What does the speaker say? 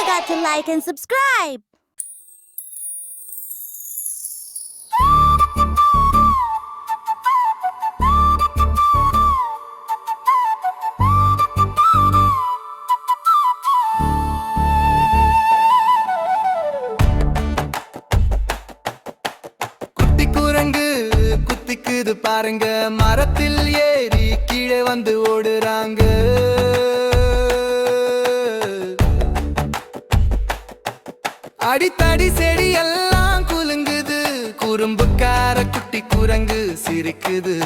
forget to like and subscribe. குட்டி குரங்கு குத்திக்குது பாருங்க மரத்தில் ஏறி கீழே வந்து ஓடுறாங்க அடித்தடி செடி எல்லாம் குலுங்குது. குறும்புக்கார குட்டி குரங்கு சிரிக்குது.